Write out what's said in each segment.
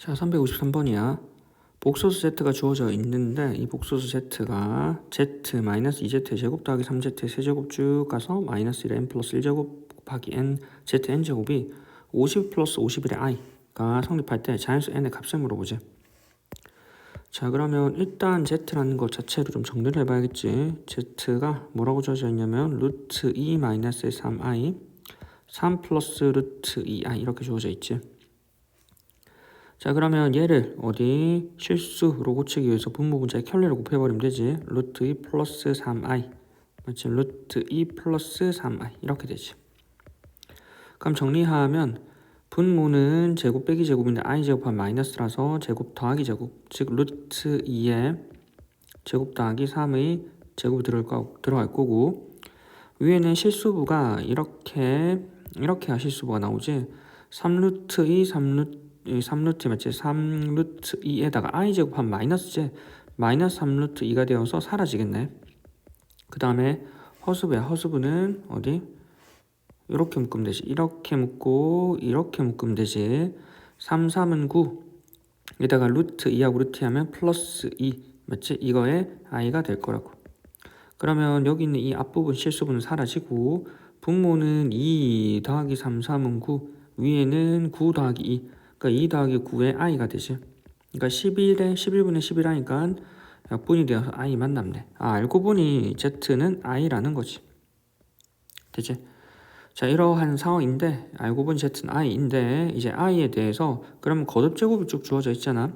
자, 353번이야. 복소수 z가 주어져 있는데 이 복소수 z가 z-2z의 제곱 더하기 3z의 세제곱 쭉 가서 마이너스 1의 n 플러스 1제곱 곱하기 n zn 제곱이 50 플러스 51의 i가 성립할 때 자연수 n의 값을 물어보지. 자 그러면 일단 z라는 것 자체로 좀 정리를 해봐야겠지. z가 뭐라고 주어져 있냐면 루트 2 마이너스 3i 3 플러스 루트 2i 이렇게 주어져 있지. 자 그러면 얘를 어디 실수로 고치기 위해서 분모 분자의 켤레를 곱해버리면 되지. 루트 2 플러스 3i 맞지? 루트 2 플러스 3i 이렇게 되지. 그럼 정리하면 분모는 제곱 빼기 제곱인데 i 제곱하면 마이너스라서 제곱 더하기 제곱 즉 루트 2에 제곱 더하기 3의 제곱이 들어갈, 거, 들어갈 거고 위에는 실수부가 이렇게 이렇게 실수부가 나오지. 3루트 2 3루트 이 3루트 맞지? 3루트 2에다가 i 제곱하면 마이너스 제 마이너스 3루트 2가 되어서 사라지겠네. 그 다음에 허수부야. 허수부는 어디? 이렇게 묶으면 되지. 이렇게 묶고 이렇게 묶으면 되지. 3, 3은 9. 여기다가 루트 2하고 루트 하면 플러스 2 맞지? 이거에 i가 될 거라고. 그러면 여기 있는 이 앞부분 실수분은 사라지고 분모는 2 더하기 3, 3은 9 위에는 9 더하기 2 그러니까 2 더하기 9의 i가 되지. 그러니까 11에 11분의 11 하니까 약분이 되어서 i만 남네. 아, 알고 보니 z는 i라는 거지. 되지? 자, 이러한 상황인데 알고 보니 z는 i인데 이제 i에 대해서 그러면 거듭 제곱이 쭉 주어져 있잖아.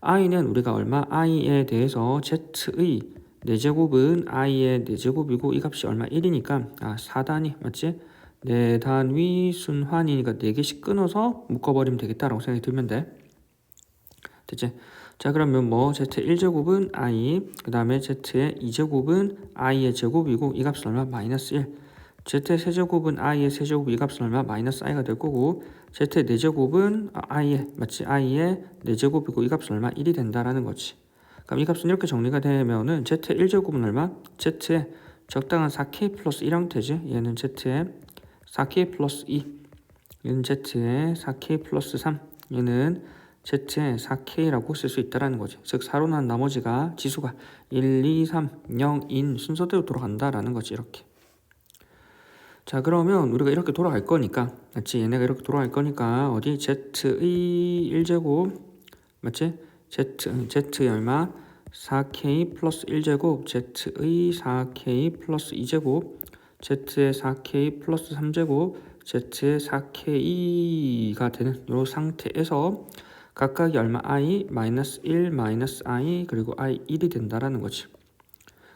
i는 우리가 얼마? i에 대해서 z의 4제곱은 i의 4제곱이고 이 값이 얼마? 1이니까 아, 4단위 맞지? 네 단위 순환이니까 네 개씩 끊어서 묶어버리면 되겠다라고 생각이 들면 돼. 됐지? 자 그러면 뭐 z 1제곱은 i 그 다음에 z의 2제곱은 i의 제곱이고 이 값은 얼마? 마이너스 1 z의 세제곱은 i의 세제곱 이 값은 얼마? 마이너스 i가 될 거고 z의 4제곱은 i의 맞지? i의 4제곱이고 이 값은 얼마? 1이 된다라는 거지 그럼 이 값은 이렇게 정리가 되면은 z의 1제곱은 얼마? z의 적당한 4k 플러스 1 형태지 얘는 z의 4k 플러스 2 얘는 z의 4k 플러스 3 얘는 z의 4k라고 쓸 수 있다라는 거지. 즉 4로 난 나머지가 지수가 1, 2, 3, 0인 순서대로 돌아간다라는 거지 이렇게. 자 그러면 우리가 이렇게 돌아갈 거니까 맞지? 얘네가 이렇게 돌아갈 거니까 어디? z의 1제곱 맞지? z, z의 얼마? 4k 플러스 1제곱 z의 4k 플러스 2제곱 z의 4k 플러스 3제곱 z의 4k가 되는 이 상태에서 각각이 얼마 i 마이너스 1 마이너스 i 그리고 i 1이 된다라는 거지.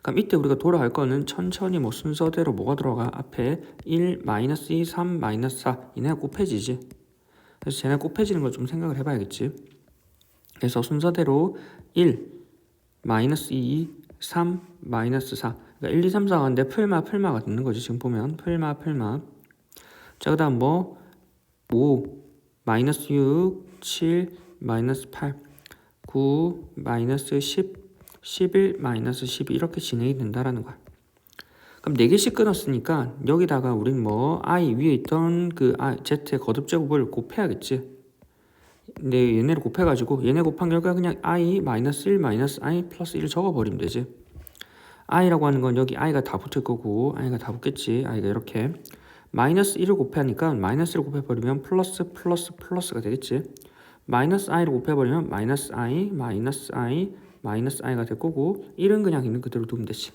그럼 이때 우리가 돌아갈 거는 천천히 뭐 순서대로 뭐가 들어가 앞에 1 마이너스 2 3 마이너스 4 이네가 곱해지지. 그래서 쟤네 곱해지는 걸 좀 생각을 해봐야겠지. 그래서 순서대로 1 마이너스 2 3 마이너스 4 그러니까 1, 2, 3, 4가는데 풀마 풀마가 되는 거지 지금 보면. 풀마 풀마. 자 그 다음 뭐? 5 마이너스 6 7 마이너스 8 9 마이너스 10 11 마이너스 12 이렇게 진행이 된다라는 거야. 그럼 4개씩 끊었으니까 여기다가 우린 뭐 i 위에 있던 그 i, z의 거듭 제곱을 곱해야겠지. 근데 얘네를 곱해가지고 얘네 곱한 결과 그냥 i 마이너스 1 마이너스 i 플러스 1을 적어버리면 되지 i라고 하는 건 여기 i가 다 붙을 거고 i가 다 붙겠지. I가 이렇게 마이너스 1을 곱하니까 마이너스를 곱해버리면 플러스 플러스 플러스가 되겠지. 마이너스 i를 곱해버리면 마이너스 i 마이너스 i 마이너스 i가 될 거고 1은 그냥 있는 그대로 두면 되지.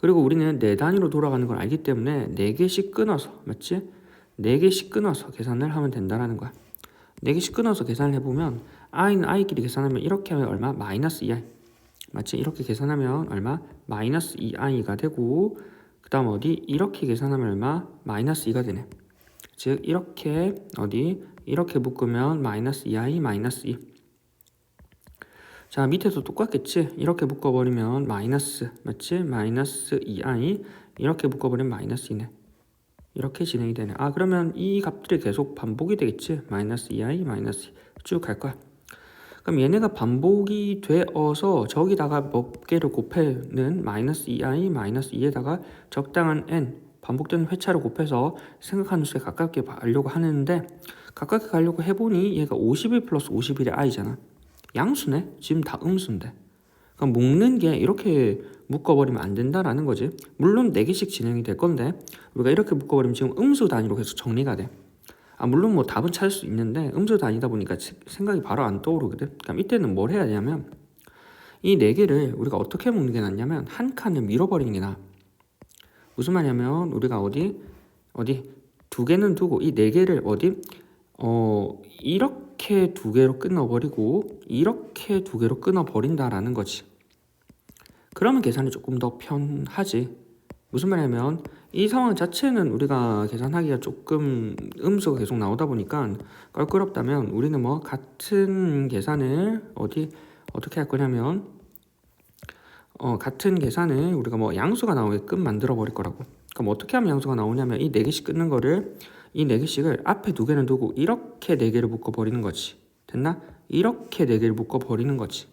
그리고 우리는 네 단위로 돌아가는 걸 알기 때문에 네 개씩 끊어서 맞지? 네 개씩 끊어서 계산을 하면 된다라는 거야. 네 개씩 끊어서 계산을 해보면 i는 i끼리 계산하면 이렇게 하면 얼마? 마이너스 2i 맞지? 이렇게 계산하면 얼마? 마이너스 2i가 되고 그 다음 어디? 이렇게 계산하면 얼마? 마이너스 2가 되네 즉 이렇게 어디? 이렇게 묶으면 마이너스 2i 마이너스 2 자 밑에도 똑같겠지? 이렇게 묶어버리면 마이너스 맞지? 마이너스 2i 이렇게 묶어버리면 마이너스 2네 이렇게 진행이 되네 아 그러면 이 값들이 계속 반복이 되겠지? 마이너스 2i 마이너스 쭉갈 거야 그럼 얘네가 반복이 되어서 저기다가 몇 개를 곱해는 마이너스 2i 마이너스 2에다가 적당한 n 반복되는 회차를 곱해서 생각하는 수에 가깝게 하려고 하는데 가깝게 가려고 해보니 얘가 51 플러스 51의 i잖아. 양수네? 지금 다 음수인데. 그럼 묶는 게 이렇게 묶어버리면 안 된다라는 거지. 물론 4개씩 진행이 될 건데 우리가 이렇게 묶어버리면 지금 음수 단위로 계속 정리가 돼. 아 물론 뭐 답은 찾을 수 있는데 음수 단위다 보니까 치- 생각이 바로 안 떠오르거든. 그럼 이때는 뭘 해야 되냐면 이 네 개를 우리가 어떻게 묶는 게 낫냐면 한 칸을 밀어버리는 게 나아. 무슨 말이냐면 우리가 어디 어디 두 개는 두고 이 네 개를 어디 어 이렇게 두 개로 끊어버리고 이렇게 두 개로 끊어버린다라는 거지. 그러면 계산이 조금 더 편하지. 무슨 말이냐면 이 상황 자체는 우리가 계산하기가 조금 음수가 계속 나오다 보니까 껄끄럽다면 우리는 뭐 같은 계산을 어디 어떻게 할 거냐면 어 같은 계산을 우리가 뭐 양수가 나오게끔 만들어 버릴 거라고. 그럼 어떻게 하면 양수가 나오냐면 이 네 개씩 끊는 거를 이 네 개씩을 앞에 두 개는 두고 이렇게 네 개를 묶어 버리는 거지. 됐나? 이렇게 네 개를 묶어 버리는 거지.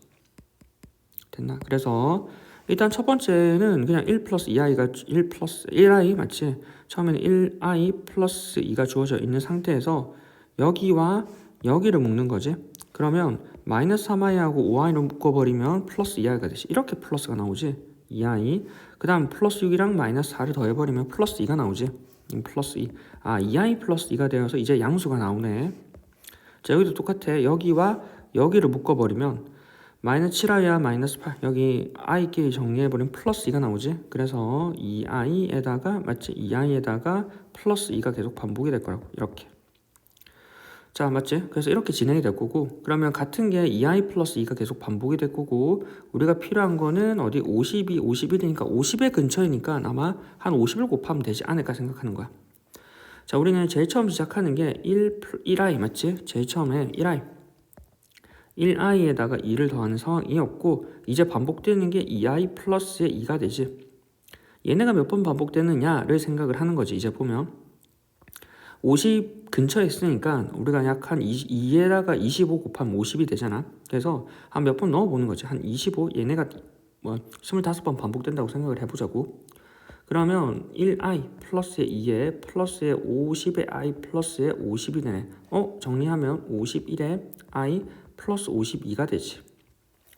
됐나? 그래서 일단 첫 번째는 그냥 1 플러스 2i가 1 플러스 1i 맞지? 처음에는 1i 플러스 2가 주어져 있는 상태에서 여기와 여기를 묶는 거지. 그러면 마이너스 3i하고 5i로 묶어버리면 플러스 2i가 되지. 이렇게 플러스가 나오지. 2i. 그 다음 플러스 6이랑 마이너스 4를 더해버리면 플러스 2가 나오지. 음, 플러스 2. 아 2i 플러스 2가 되어서 이제 양수가 나오네. 자 여기도 똑같아. 여기와 여기를 묶어버리면 마이너스 7i와 마이너스 8 여기 i끼리 정리해버리면 플러스 2가 나오지? 그래서 2i에다가 맞지? 2i에다가 플러스 2가 계속 반복이 될 거라고. 이렇게. 자 맞지? 그래서 이렇게 진행이 될 거고 그러면 같은 게 2i 플러스 2가 계속 반복이 될 거고 우리가 필요한 거는 어디 52 51이니까 50의 근처이니까 아마 한 50을 곱하면 되지 않을까 생각하는 거야. 자 우리는 제일 처음 시작하는 게 1, 1i 맞지? 제일 처음에 1i 1i에다가 2를 더하는 상황이었고 이제 반복되는 게 2i 플러스의 2가 되지. 얘네가 몇 번 반복되느냐를 생각을 하는 거지 이제 보면. 50 근처에 있으니까 우리가 약 한 2에다가 25 곱하면 50이 되잖아. 그래서 한 몇 번 넣어보는 거지. 한 25 얘네가 뭐 25번 반복된다고 생각을 해보자고. 그러면 1i 플러스의 2에 플러스의 50의 i 플러스의 50이 되네. 어? 정리하면 51의 i 플러스 52가 되지.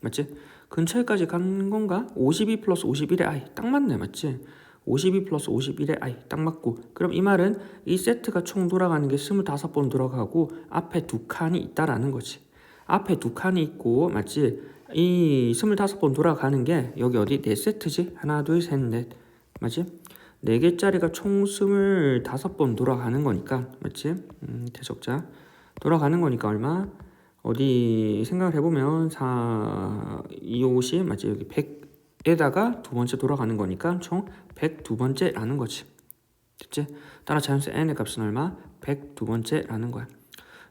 맞지? 근처에까지 간 건가? 52 플러스 51의 i 딱 맞네. 맞지? 52 플러스 51의 i 딱 맞고 그럼 이 말은 이 세트가 총 돌아가는 게 25번 돌아가고 앞에 두 칸이 있다라는 거지. 앞에 두 칸이 있고 맞지? 이 25번 돌아가는 게 여기 어디 네 세트지? 하나 둘 셋 넷 맞지? 네 개짜리가 총 25번 돌아가는 거니까 맞지? 음, 대적자 돌아가는 거니까 얼마? 어디 생각을 해보면 4, 2, 50 맞지 여기 100에다가 두 번째 돌아가는 거니까 총 102번째라는 거지 됐지? 따라 자연수 n의 값은 얼마? 102번째라는 거야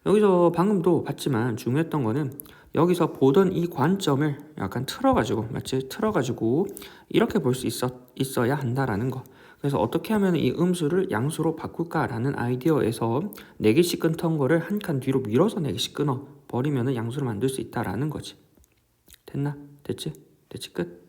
여기서 방금도 봤지만 중요했던 거는 여기서 보던 이 관점을 약간 틀어가지고 맞지? 틀어가지고 이렇게 볼수 있어, 있어야 한다라는 거 그래서 어떻게 하면 이 음수를 양수로 바꿀까라는 아이디어에서 4개씩 끊던 거를 한 칸 뒤로 밀어서 4개씩 끊어 버리면 양수를 만들 수 있다라는 거지. 됐나? 됐지? 됐지? 끝?